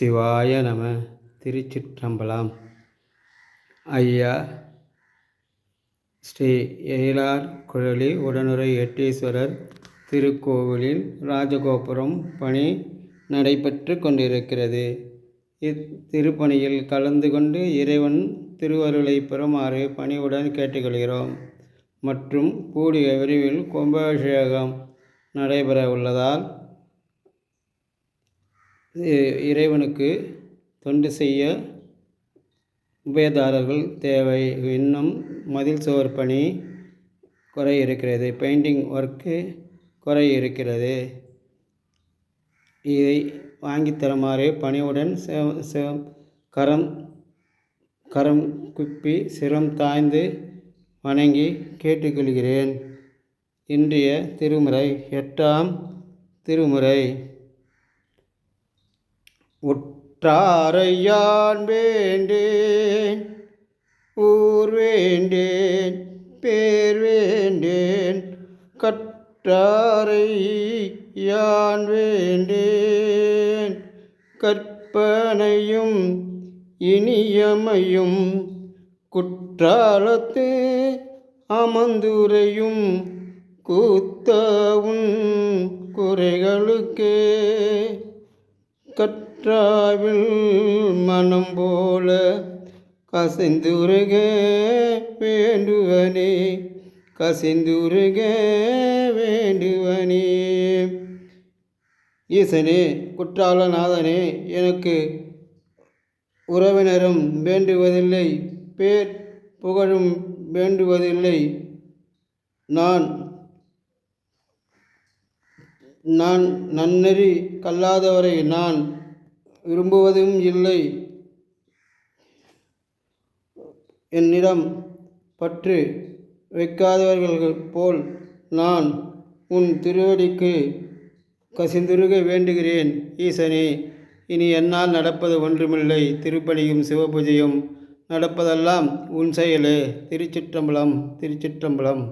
சிவாய நம. திருச்சிற்றம்பலம். ஐயா ஸ்ரீ எயிலார் குழலி உடனுரை எட்டீஸ்வரர் திருக்கோவிலில் ராஜகோபுரம் பணி நடைபெற்று கொண்டிருக்கிறது. இத்திருப்பணியில் கலந்து கொண்டு இறைவன் திருவருளை பெறுமாறு பணிவுடன் கேட்டுக்கொள்கிறோம். மற்றும் கூடிய விரைவில் கும்பாபிஷேகம் நடைபெற உள்ளதால் இறைவனுக்கு தொண்டு செய்ய உபயதாரர்கள் தேவை. இன்னும் மதில் சுவர் பணி குறை இருக்கிறது. பெயிண்டிங் ஒர்க்கு குறை இருக்கிறது. இதை வாங்கி தருமாறு பணிவுடன் கரம் கரம் குப்பி சிரம் தாய்ந்து வணங்கி கேட்டுக்கொள்கிறேன். இன்றைய திருமுறை எட்டாம் திருமுறை. உற்றாரையான் வேண்டேன் ஊர் வேண்டேன் பேர் வேண்டேன் கற்றாரை யான் வேண்டேன். கற்பனையும் இனியமையும் குற்றாலத்து அமந்துரையும் கூத்தவும் குறைகளுக்கே. கற்றாவில் மனம் போல கசிந்துருக வேண்டுவனே கசிந்துருக வேண்டுவனே. ஈசனே குற்றாலநாதனே எனக்கு உறவினரும் வேண்டுவதில்லை பேர் புகழும் வேண்டுவதில்லை. நான் நான் நன்னெறி கல்லாதவரை நான் விரும்புவதும் இல்லை. என்னிடம் பற்று வைக்காதவர்கள் போல் நான் உன் திருவடிக்கு கசிந்துருக வேண்டுகிறேன் ஈசனே. இனி என்னால் நடப்பது ஒன்றுமில்லை. திருப்பணியும் சிவபூஜையும் நடப்பதெல்லாம் உன் செயலே. திருச்சிற்றம்பலம் திருச்சிற்றம்பலம்.